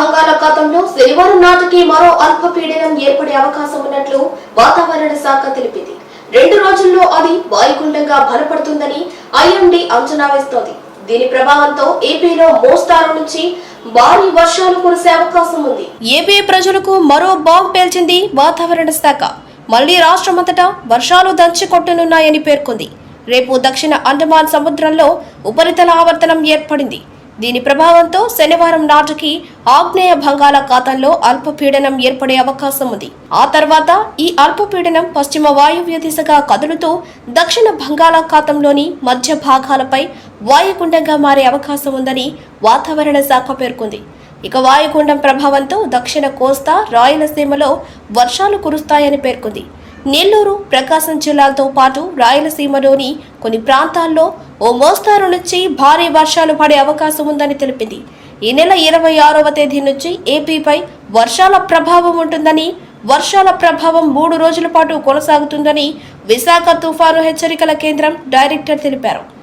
బంగాళాఖాతంలో శనివారం నాటికి మరో అల్పపీడనం ఏర్పడే అవకాశం ఉన్నట్లు వాతావరణ శాఖ తెలిపింది. రెండు రోజుల్లో అది వాయుగుండంగా బలపడుతుందని ఐఎండీ అంచనా వేస్తోంది. దీని ప్రభావంతో ఏపీలో మోస్తారు నుంచి భారీ వర్షాలు కురిసే అవకాశం ఉంది. ఏపీ ప్రజలకు మరో బాంబు పేల్చింది వాతావరణ శాఖ. మళ్ళీ రాష్ట్రమంతటా వర్షాలు దంచి కొట్టనున్నాయని పేర్కొంది. రేపు దక్షిణ అండమాన్ సముద్రంలో ఉపరితల ఆవర్తనం ఏర్పడింది. దీని ప్రభావంతో శనివారం నాటికి ఆగ్నేయ బంగాళాఖాతంలో అల్పపీడనం ఏర్పడే అవకాశం ఉంది. ఆ తర్వాత ఈ అల్పపీడనం పశ్చిమ వాయువ్య దిశగా కదులుతూ దక్షిణ బంగాళాఖాతంలోని మధ్య భాగాలపై వాయుగుండంగా మారే అవకాశం ఉందని వాతావరణ శాఖ పేర్కొంది. ఇక వాయుగుండం ప్రభావంతో దక్షిణ కోస్తా రాయలసీమలో వర్షాలు కురుస్తాయని పేర్కొంది. నెల్లూరు ప్రకాశం జిల్లాలతో పాటు రాయలసీమలోని కొన్ని ప్రాంతాల్లో ఓ మోస్తారు నుంచి భారీ వర్షాలు పడే అవకాశం ఉందని తెలిపింది. ఈ నెల ఇరవై ఆరవ తేదీ నుంచి ఏపీపై వర్షాల ప్రభావం ఉంటుందని వర్షాల ప్రభావం మూడు రోజుల పాటు కొనసాగుతుందని విశాఖ తుఫాను హెచ్చరికల కేంద్రం డైరెక్టర్ తెలిపారు.